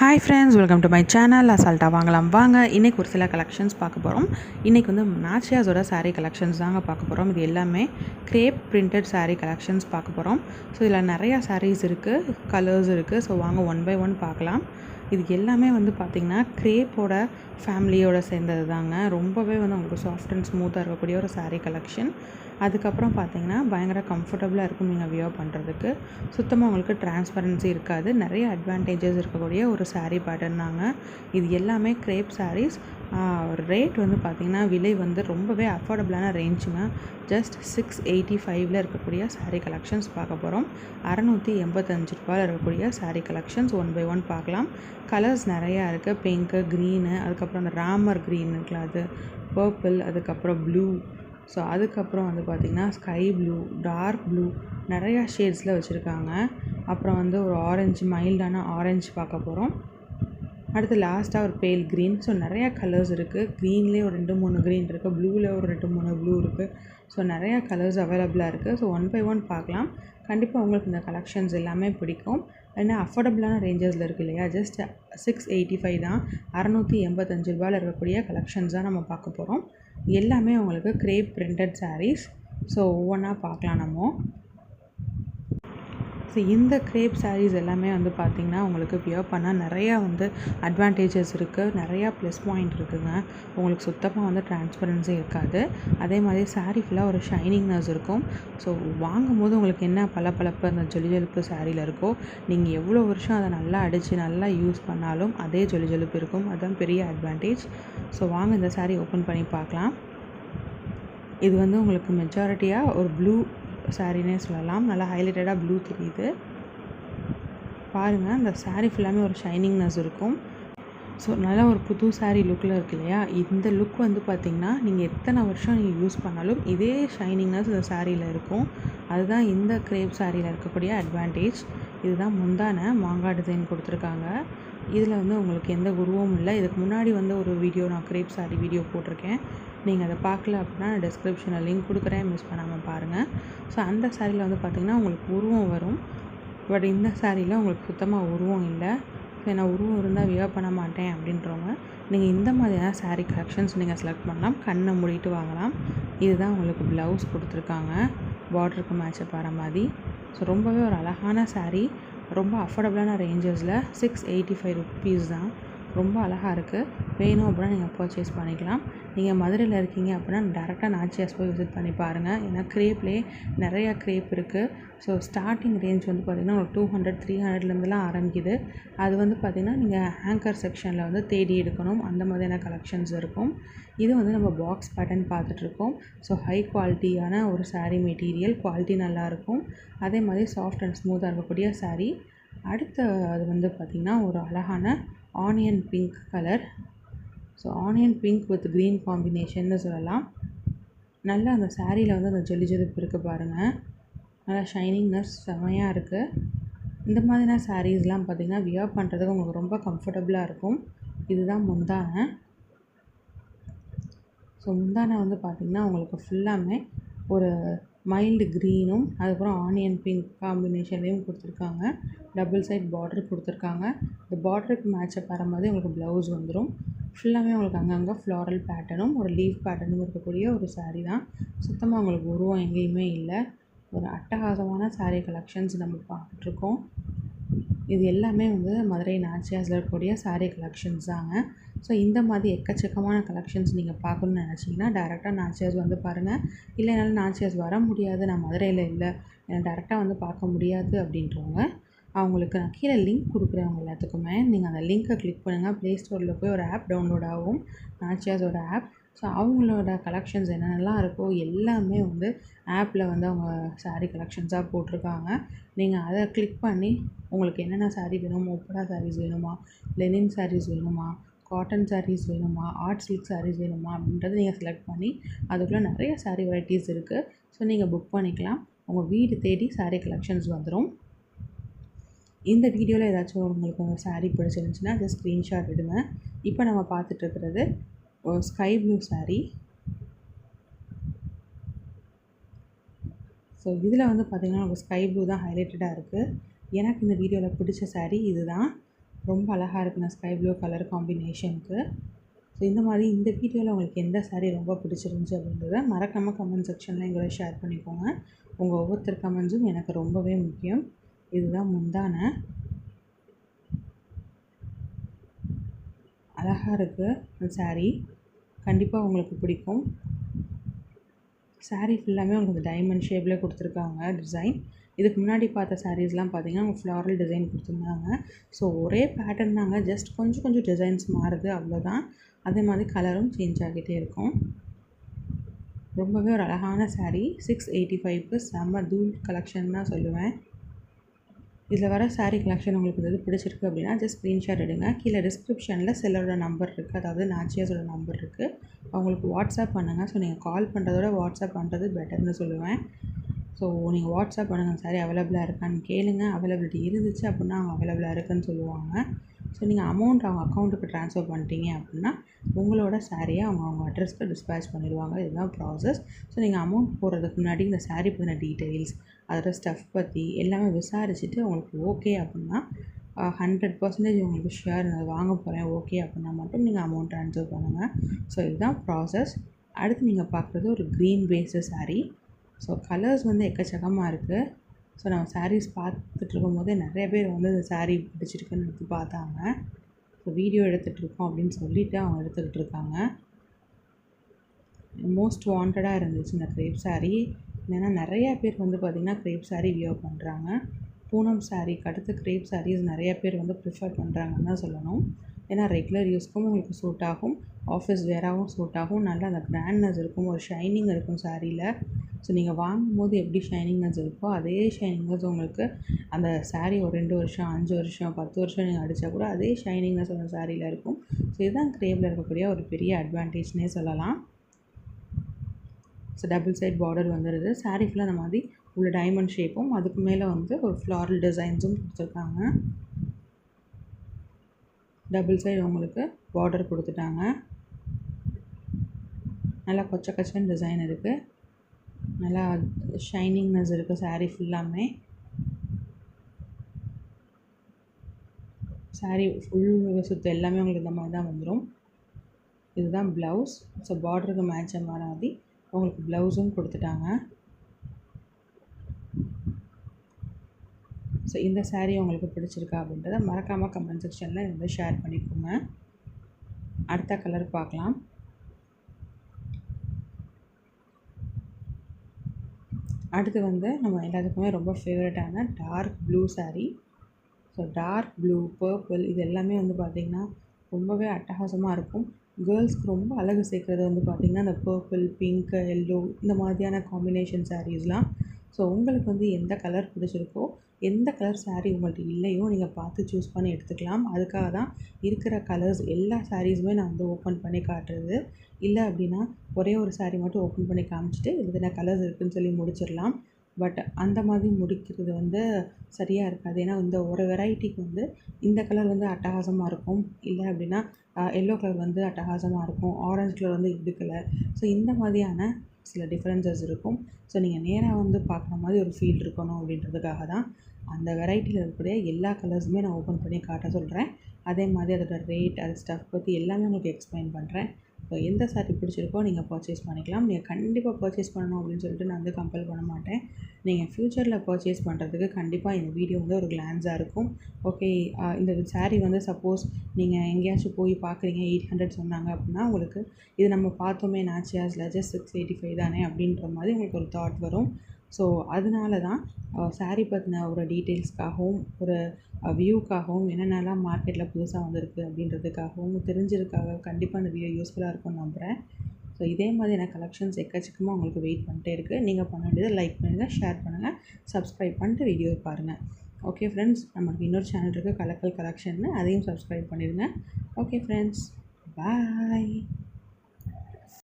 Hi friends welcome to my channel அசால்ட்டாக வாங்கலாம். வாங்க இன்றைக்கி ஒரு சில கலெக்ஷன்ஸ் பார்க்க போகிறோம் இன்றைக்கி வந்து நாச்சியாஸோட சாரீ கலெக்ஷன்ஸ் தாங்க பார்க்க போகிறோம் இது எல்லாமே க்ரேப் பிரிண்டட் சாரீ கலெக்ஷன்ஸ் பார்க்க போகிறோம் ஸோ இதில் நிறையா சாரீஸ் இருக்குது கலர்ஸ் இருக்குது ஸோ வாங்க ஒன் பை ஒன் பார்க்கலாம். இது எல்லாமே வந்து பார்த்திங்கன்னா க்ரேப்போட ஃபேமிலியோடு சேர்ந்தது தாங்க. ரொம்பவே வந்து உங்களுக்கு சாஃப்ட் அண்ட் ஸ்மூத்தாக இருக்கக்கூடிய ஒரு சாரீ கலெக்ஷன் அதுக்கப்புறம் பார்த்தீங்கன்னா பயங்கர கம்ஃபர்டபுளாக இருக்கும் நீங்கள் வியோ பண்ணுறதுக்கு சுத்தமாக உங்களுக்கு டிரான்ஸ்பரன்சி இருக்காது. நிறைய அட்வான்டேஜஸ் இருக்கக்கூடிய ஒரு சாரீ பேட்டர்ன் தாங்க. இது எல்லாமே க்ரேப் சாரீஸ் ரேட் வந்து பார்த்திங்கன்னா விலை வந்து ரொம்பவே அஃபோர்டபுளான ரேஞ்சுங்க ஜஸ்ட் சிக்ஸ் எயிட்டி ஃபைவ்ல இருக்கக்கூடிய சாரீ கலெக்ஷன்ஸ் பார்க்க போகிறோம் அறநூற்றி எண்பத்தஞ்சு ரூபாயில் இருக்கக்கூடிய saree collections one by one பார்க்கலாம். கலர்ஸ் நிறையா இருக்குது பிங்க்கு க்ரீனு அதுக்கப்புறம் அந்த ராமர் க்ரீன் இருக்குல்ல அது பர்பிள் அதுக்கப்புறம் ப்ளூ ஸோ அதுக்கப்புறம் வந்து பார்த்திங்கன்னா ஸ்கை ப்ளூ டார்க் ப்ளூ நிறையா ஷேட்ஸில் வச்சுருக்காங்க. அப்புறம் வந்து ஒரு ஆரஞ்சு மைல்டான ஆரஞ்சு பார்க்க போகிறோம் அடுத்து லாஸ்ட்டாக ஒரு பேல் க்ரீன் ஸோ நிறையா கலர்ஸ் இருக்குது க்ரீன்லேயே ஒரு ரெண்டு மூணு க்ரீன் இருக்குது ப்ளூவில் ஒரு ரெண்டு மூணு ப்ளூ இருக்குது ஸோ நிறையா கலர்ஸ் அவைலபிளாக இருக்குது ஸோ ஒன் பை ஒன் பார்க்கலாம். கண்டிப்பாக உங்களுக்கு இந்த கலெக்ஷன்ஸ் எல்லாமே பிடிக்கும். ஏன்னா அஃபோர்டபுளான ரேஞ்சஸில் இருக்குது இல்லையா? ஜஸ்ட் சிக்ஸ் எயிட்டி ஃபைவ் தான். அறநூற்றி எண்பத்தஞ்சு ரூபாயில் இருக்கக்கூடிய கலெக்ஷன்ஸ் தான் நம்ம பார்க்க போகிறோம் எல்லாமே உங்களுக்கு க்ரேப் பிரிண்டட் சாரீஸ் ஸோ ஒவ்வொன்றா பார்க்கலாம் நம்ம. ஸோ இந்த க்ரேப் சாரீஸ் எல்லாமே வந்து பார்த்திங்கன்னா உங்களுக்கு வியர் பண்ணால் நிறையா வந்து அட்வான்டேஜஸ் இருக்குது நிறையா ப்ளஸ் பாயிண்ட் இருக்குதுங்க உங்களுக்கு சுத்தமாக வந்து டிரான்ஸ்பரன்சி இருக்காது. அதே மாதிரி சாரீ ஃபுல்லாக ஒரு ஷைனிங்னஸ் இருக்கும். ஸோ வாங்கும்போது உங்களுக்கு என்ன பளபளப்பு அந்த ஜொலி ஜொலிப்பு சாரியில் இருக்கோ நீங்கள் எவ்வளோ வருஷம் அதை நல்லா அடித்து நல்லா யூஸ் பண்ணாலும் அதே ஜொலி ஜொலிப்பு இருக்கும். அதுதான் பெரிய அட்வான்டேஜ் ஸோ வாங்க இந்த சாரீ ஓப்பன் பண்ணி பார்க்கலாம். இது வந்து உங்களுக்கு மெஜாரிட்டியாக ஒரு ப்ளூ சாரினே சொல்லலாம். நல்லா ஹைலைட்டடாக ப்ளூ தெரியுது. பாருங்கள் அந்த சாரீ ஃபுல்லாமே ஒரு ஷைனிங்னஸ் இருக்கும். ஸோ நல்லா ஒரு புது சாரீ லுக்கில் இருக்கு இல்லையா? இந்த லுக் வந்து பார்த்திங்கன்னா நீங்கள் எத்தனை வருஷம் நீங்கள் யூஸ் பண்ணாலும் இதே ஷைனிங்னஸ் இந்த சாரியில் இருக்கும். அதுதான் இந்த க்ரேப் சாரியில் இருக்கக்கூடிய அட்வான்டேஜ் இதுதான் முந்தான மாங்காய் டிசைன் கொடுத்துருக்காங்க. இதில் வந்து உங்களுக்கு எந்த உருவமும் இல்லை. இதுக்கு முன்னாடி வந்து ஒரு வீடியோ நான் கிரேப் சாரி வீடியோ போட்டிருக்கேன். நீங்கள் அதை பார்க்கல அப்படின்னா நான் டிஸ்கிரிப்ஷனில் லிங்க் கொடுக்குறேன். மிஸ் பண்ணாமல் பாருங்கள் ஸோ அந்த சாரியில் வந்து பார்த்திங்கன்னா உங்களுக்கு உருவம் வரும். பட் இந்த சாரியில் உங்களுக்கு சுத்தமாக உருவம் இல்லை. ஸோ நான் உருவம் இருந்தால் வியர் பண்ண மாட்டேன் அப்படின்றவங்க நீங்கள் இந்த மாதிரியான சாரீ கலெக்ஷன்ஸ் நீங்கள் செலக்ட் பண்ணலாம். கண்ணை மூடிட்டு வாங்கலாம். இதுதான் உங்களுக்கு ப்ளவுஸ் கொடுத்துருக்காங்க. பார்டருக்கு மேட்சப் வர மாதிரி. ஸோ ரொம்பவே ஒரு அழகான சாரீ ரொம்ப அஃபோர்டபுளான ரேஞ்சஸில் சிக்ஸ் எயிட்டி ஃபைவ் ருப்பீஸ் தான். ரொம்ப அழகாக இருக்குது வேணும் அப்படின்னா நீங்கள் பர்ச்சேஸ் பண்ணிக்கலாம். நீங்கள் மதுரையில் இருக்கீங்க அப்படின்னா டேரெக்டாக நாச்சியாஸ் போய் விசிட் பண்ணி பாருங்கள் ஏன்னா க்ரேப்லேயே நிறையா க்ரேப் இருக்குது ஸோ ஸ்டார்டிங் ரேஞ்ச் வந்து பார்த்திங்கன்னா ஒரு டூ ஹண்ட்ரட் த்ரீ ஹண்ட்ரட்லேருந்துலாம் ஆரம்பிக்குது. அது வந்து பார்த்திங்கன்னா நீங்கள் ஹேங்கர் செக்ஷனில் வந்து தேடி எடுக்கணும். அந்த மாதிரியான கலெக்ஷன்ஸ் இருக்கும். இது வந்து நம்ம பாக்ஸ் பேட்டர்ன் பார்த்துட்ருக்கோம் ஸோ ஹை குவாலிட்டியான ஒரு சாரீ மெட்டீரியல் குவாலிட்டி நல்லாயிருக்கும் அதே மாதிரி சாஃப்ட் அண்ட் ஸ்மூத்தாக இருக்கக்கூடிய சாரீ அடுத்த அது வந்து பார்த்திங்கன்னா ஒரு அழகான onion pink colour so onion pink with green காம்பினேஷன்னு சொல்லலாம். நல்லா அந்த சாரியில் வந்து அந்த ஜொலி ஜொலிப்பு இருக்குது பாருங்கள் நல்லா ஷைனிங்னஸ் செமையாக இருக்குது இந்த மாதிரியான சாரீஸ்லாம் பார்த்திங்கன்னா வியர் பண்ணுறதுக்கு உங்களுக்கு ரொம்ப கம்ஃபர்டபுளாக இருக்கும். இதுதான் முந்தானை. ஸோ முந்தானை வந்து பார்த்திங்கன்னா உங்களுக்கு ஃபுல்லாமே ஒரு மைல்டு க்ரீனும் அதுக்கப்புறம் ஆனியன் பிங்க் காம்பினேஷன்லேயும் கொடுத்துருக்காங்க. டபுள் சைட் பார்டர் கொடுத்துருக்காங்க. இந்த பார்டருக்கு மேட்சப் வர மாதிரி உங்களுக்கு ப்ளவுஸ் வந்துடும் ஃபுல்லாகவே உங்களுக்கு அங்கங்கே ஃப்ளாரல் பேட்டர்னும் ஒரு லீஃப் பேட்டர்னும் இருக்கக்கூடிய ஒரு சாரீ தான். சுத்தமாக உங்களுக்கு உருவம் எங்கேயுமே இல்லை. ஒரு அட்டகாசமான சாரீ கலெக்ஷன்ஸ் நம்ம பார்த்துட்ருக்கோம் இது எல்லாமே வந்து மதுரை நாச்சியாஸில் இருக்கக்கூடிய சாரீ கலெக்ஷன்ஸ் தாங்க. ஸோ இந்த மாதிரி எக்கச்சக்கமான கலெக்ஷன்ஸ் நீங்கள் பார்க்கணுன்னு நினச்சிங்கன்னா டேரெக்டாக நாச்சியாஸ் வந்து பாருங்கள் இல்லை என்னால் நாச்சியாஸ் வர முடியாது நான் மதுரையில் இல்லை. என்னை டேரெக்டாக வந்து பார்க்க முடியாது அப்படின்றவங்க அவங்களுக்கு நான் கீழே லிங்க் கொடுக்குறேன் அவங்க எல்லாத்துக்குமே. நீங்கள் அந்த லிங்க்கை கிளிக் பண்ணுங்கள் ப்ளே ஸ்டோரில் போய் ஒரு ஆப் டவுன்லோட் ஆகும். நாச்சியாஸோட ஆப் ஸோ அவங்களோட கலெக்ஷன்ஸ் என்னென்னலாம் இருக்கோ எல்லாமே வந்து ஆப்பில் வந்து அவங்க சாரீ கலெக்ஷன்ஸாக போட்டிருக்காங்க. நீங்கள் அதை கிளிக் பண்ணி உங்களுக்கு என்னென்ன saree வேணும் ஒப்படா ஸாரீஸ் வேணுமா லெனின் ஸாரீஸ் வேணுமா காட்டன் சாரீஸ் வேணுமா ஆர்ட் சில்க் சாரீஸ் வேணுமா அப்படின்றத நீங்கள் செலக்ட் பண்ணி அதுக்குள்ளே நிறைய சாரீ வெரைட்டிஸ் இருக்குது ஸோ நீங்கள் புக் பண்ணிக்கலாம். உங்கள் வீடு தேடி சாரீ கலெக்ஷன்ஸ் வந்துடும் இந்த வீடியோவில் ஏதாச்சும் உங்களுக்கு சாரீ பிடிச்சிருந்துச்சுன்னா அதை ஸ்க்ரீன்ஷாட் எடுங்க இப்போ நம்ம பார்த்துட்டு இருக்கிறது ஸ்கை ப்ளூ சாரீ ஸோ இதில் வந்து பார்த்திங்கன்னா உங்கள் ஸ்கை ப்ளூ தான் ஹைலைட்டடாக இருக்குது எனக்கு இந்த வீடியோவில் பிடிச்ச saree இதுதான். ரொம்ப அழகாக இருக்குது நான் ஸ்கை ப்ளூ கலர் காம்பினேஷனுக்கு ஸோ இந்த மாதிரி இந்த வீடியோவில் உங்களுக்கு எந்த சாரீ ரொம்ப பிடிச்சிருந்துச்சு அப்படின்றத மறக்காமல் கமெண்ட் செக்ஷனில் எங்களோட ஷேர் பண்ணிக்கோங்க. உங்கள் ஒவ்வொருத்தர் கமெண்ட்ஸும் எனக்கு ரொம்பவே முக்கியம். இதுதான் முந்தான. அழகாக இருக்குது அந்த saree. கண்டிப்பாக உங்களுக்கு பிடிக்கும். Saree ஃபுல்லாமே உங்களுக்கு டைமண்ட் ஷேப்பில் கொடுத்துருக்காங்க டிசைன் இதுக்கு முன்னாடி பார்த்த சாரீஸ்லாம் பார்த்தீங்கன்னா அவங்க ஃப்ளாரல் டிசைன் கொடுத்துருந்தாங்க. ஸோ ஒரே பேட்டர்ன் தாங்க ஜஸ்ட் கொஞ்சம் கொஞ்சம் டிசைன்ஸ் மாறுது அவ்வளோதான் அதே மாதிரி கலரும் சேஞ்ச் ஆகிட்டே இருக்கும். ரொம்பவே ஒரு அழகான சாரீ சிக்ஸ் எயிட்டி ஃபைவ்க்கு செம்ம தூள் கலெக்ஷன் தான் சொல்லுவேன். இதில் வர சாரீ கலெக்ஷன் உங்களுக்கு இது பிடிச்சிருக்கு அப்படின்னா ஜஸ்ட் ஸ்க்ரீன்ஷாட் எடுங்க. கீழே டிஸ்கிரிப்ஷனில் செல்லரோட நம்பர் இருக்குது அதாவது நாச்சியாஸோட நம்பர் இருக்குது அவங்களுக்கு வாட்ஸ்அப் பண்ணுங்கள் ஸோ நீங்கள் கால் பண்ணுறதோட வாட்ஸ்அப் பண்ணுறது பெட்டர்னு சொல்லுவேன். ஸோ நீங்கள் வாட்ஸ்அப் பண்ணுங்கள் சாரி அவைலபிளாக இருக்கான்னு கேளுங்க. அவைலபிலிட்டி இருந்துச்சு அப்படின்னா அவங்க அவைலபிளாக இருக்குன்னு சொல்லுவாங்க. ஸோ நீங்கள் அமௌண்ட் அவங்க அக்கௌண்ட்டுக்கு ட்ரான்ஸ்ஃபர் பண்ணிட்டீங்க அப்படின்னா உங்களோட சாரியை அவங்க அவங்க அட்ரஸ்க்கு டிஸ்பேச் பண்ணிடுவாங்க. இதுதான் ப்ராசஸ் ஸோ நீங்கள் அமௌண்ட் போடுறதுக்கு முன்னாடி இந்த சாரீ பற்றின டீட்டெயில்ஸ் அதோட ஸ்டஃப் பற்றி எல்லாமே விசாரிச்சுட்டு உங்களுக்கு ஓகே அப்படின்னா ஹண்ட்ரட் பர்சன்டேஜ் உங்களுக்கு ஷேர் நான் வாங்க போகிறேன் ஓகே அப்படின்னா மட்டும் நீங்கள் அமௌண்ட் ட்ரான்ஸ்ஃபர் பண்ணுங்கள் ஸோ இதுதான் ப்ராசஸ் அடுத்து நீங்கள் பார்க்குறது ஒரு green based saree so colours வந்து எக்கச்சக்கமாக இருக்குது ஸோ நம்ம சாரீஸ் பார்த்துட்டு இருக்கும்போதே நிறைய பேர் வந்து இந்த சாரீ பிடிச்சிருக்குன்னு எடுத்து பார்த்தாங்க. ஸோ வீடியோ எடுத்துகிட்ருக்கோம் அப்படின்னு சொல்லிட்டு அவங்க எடுத்துக்கிட்டு இருக்காங்க. மோஸ்ட் வாண்டடாக இருந்துச்சு இந்த க்ரேப் சாரீ ஏன்னா நிறையா பேர் வந்து பார்த்திங்கன்னா க்ரேப் saree வியர் பண்ணுறாங்க பூனம் சாரீக்கு அடுத்து க்ரேப் சாரீஸ் நிறையா பேர் வந்து ப்ரிஃபர் பண்ணுறாங்கன்னு தான் சொல்லணும். ஏன்னா ரெகுலர் யூஸ்க்கும் உங்களுக்கு சூட் ஆகும். ஆஃபீஸ் வேறாகவும் சூட் ஆகும். நல்லா அந்த கிராண்ட்னஸ் இருக்கும். ஒரு ஷைனிங் இருக்கும் சாரியில் ஸோ நீங்கள் வாங்கும்போது எப்படி ஷைனிங்னஸ் இருக்கோ அதே ஷைனிங்னஸ் உங்களுக்கு அந்த சாரீ ஒரு ரெண்டு வருஷம் அஞ்சு வருஷம் பத்து வருஷம் நீங்கள் அடித்தா கூட அதே ஷைனிங்னஸ் அந்த சாரியில் இருக்கும். ஸோ இதுதான் க்ரேவில் இருக்கக்கூடிய ஒரு பெரிய அட்வான்டேஜ்னே சொல்லலாம். ஸோ டபுள் சைட் பார்டர் வந்துடுது சாரீ ஃபுல்லாக அந்த மாதிரி உள்ள டைமண்ட் ஷேப்பும் அதுக்கு மேலே வந்து ஒரு ஃப்ளாரல் டிசைன்ஸும் கொடுத்துருக்காங்க. டபுள் சைடு உங்களுக்கு பார்டர் கொடுத்துட்டாங்க. நல்லா கொச்ச கச்சன் டிசைன் இருக்குது நல்லா ஷைனிங்னஸ் இருக்குது சாரீ ஃபுல்லாமே சாரீ ஃபுல் சுற்று எல்லாமே உங்களுக்கு இந்த மாதிரி தான் வந்துடும் இதுதான் ப்ளவுஸ் ஸோ பார்டருக்கு மேட்ச் மாதிரி உங்களுக்கு ப்ளவுஸும் கொடுத்துட்டாங்க. ஸோ இந்த சாரீ உங்களுக்கு பிடிச்சிருக்கா அப்படின்றத மறக்காமல் கமெண்ட் செக்ஷனில் வந்து ஷேர் பண்ணிக்கோங்க. அடுத்த கலர் பார்க்கலாம். அடுத்து வந்து நம்ம எல்லாத்துக்குமே ரொம்ப ஃபேவரட்டான dark blue saree so dark blue purple இது எல்லாமே வந்து பார்த்திங்கன்னா ரொம்பவே அட்டகாசமாக இருக்கும். கேர்ள்ஸ்க்கு ரொம்ப அழகு சேர்க்குறது வந்து பார்த்திங்கன்னா இந்த பர்பிள் பிங்க் எல்லோ இந்த மாதிரியான காம்பினேஷன் சாரீஸ்லாம் ஸோ உங்களுக்கு வந்து எந்த கலர் பிடிச்சிருக்கோ எந்த கலர் சாரீ உங்கள்கிட்ட இல்லையோ நீங்கள் பார்த்து சூஸ் பண்ணி எடுத்துக்கலாம். அதுக்காக தான் இருக்கிற கலர்ஸ் எல்லா சாரீஸுமே நான் வந்து ஓப்பன் பண்ணி காட்டுறது. இல்லை அப்படின்னா ஒரே ஒரு சாரீ மட்டும் ஓப்பன் பண்ணி காமிச்சிட்டு இதில் கலர்ஸ் இருக்குதுன்னு சொல்லி முடிச்சிடலாம். பட் அந்த மாதிரி முடிக்கிறது வந்து சரியாக இருக்காது. ஏன்னா இந்த ஒரு வெரைட்டிக்கு வந்து இந்த கலர் வந்து அட்டகாசமாக இருக்கும். இல்லை அப்படின்னா எல்லோ கலர் வந்து அட்டகாசமாக இருக்கும். ஆரஞ்சு கலர் வந்து எடுக்கலை கலர் ஸோ இந்த மாதிரியான சில டிஃப்ரென்சஸ் இருக்கும். ஸோ நீங்கள் நேராக வந்து பார்க்குற மாதிரி ஒரு ஃபீல் இருக்கணும் அப்படின்றதுக்காக தான் அந்த வெரைட்டியில் இருக்கக்கூடிய எல்லா கலர்ஸுமே நான் ஓப்பன் பண்ணி காட்ட சொல்கிறேன் அதே மாதிரி அதோட ரேட் அது ஸ்டஃப் பற்றி எல்லாமே உங்களுக்கு எக்ஸ்பிளைன் பண்ணுறேன் எந்த சாரீ பிடிச்சிருக்கோ நீங்கள் பர்ச்சேஸ் பண்ணிக்கலாம். நீங்கள் கண்டிப்பாக பர்ச்சேஸ் பண்ணணும் அப்படின்னு சொல்லிட்டு நான் வந்து கம்பல் பண்ண மாட்டேன். நீங்கள் ஃப்யூச்சரில் பர்ச்சேஸ் பண்ணுறதுக்கு கண்டிப்பாக இந்த வீடியோ வந்து ஒரு கிளான்ஸாக இருக்கும். ஓகே இந்த சாரீ வந்து சப்போஸ் நீங்கள் எங்கேயாச்சும் போய் பார்க்குறீங்க எயிட் ஹண்ட்ரட் சொன்னாங்க அப்படின்னா உங்களுக்கு இது நம்ம பார்த்தோமே நாச்சியாஸில் ஜஸ்ட் சிக்ஸ் எயிட்டி ஃபைவ் தானே அப்படின்ற மாதிரி உங்களுக்கு ஒரு தாட் வரும். ஸோ அதனால தான் saree பற்றின ஒரு டீட்டெயில்ஸ்க்காகவும் ஒரு வியூக்காகவும் என்னென்னலாம் மார்க்கெட்டில் புதுசாக வந்திருக்கு அப்படின்றதுக்காகவும் தெரிஞ்சிருக்காக கண்டிப்பாக அந்த வீடியோ யூஸ்ஃபுல்லாக இருக்கும்னு நம்புகிறேன் ஸோ இதே மாதிரியான கலெக்ஷன்ஸ் எக்கச்சக்கமாக உங்களுக்கு வெயிட் பண்ணிட்டே இருக்குது நீங்கள் பண்ண வேண்டியது லைக் பண்ணுங்கள் ஷேர் பண்ணுங்கள் சப்ஸ்கிரைப் பண்ணிட்டு வீடியோ பாருங்கள் ஓகே ஃப்ரெண்ட்ஸ் நமக்கு இன்னொரு சேனல் இருக்குது கலக்கல் கலெக்ஷன்னு அதையும் சப்ஸ்கிரைப் பண்ணிடுங்க. Okay friends bye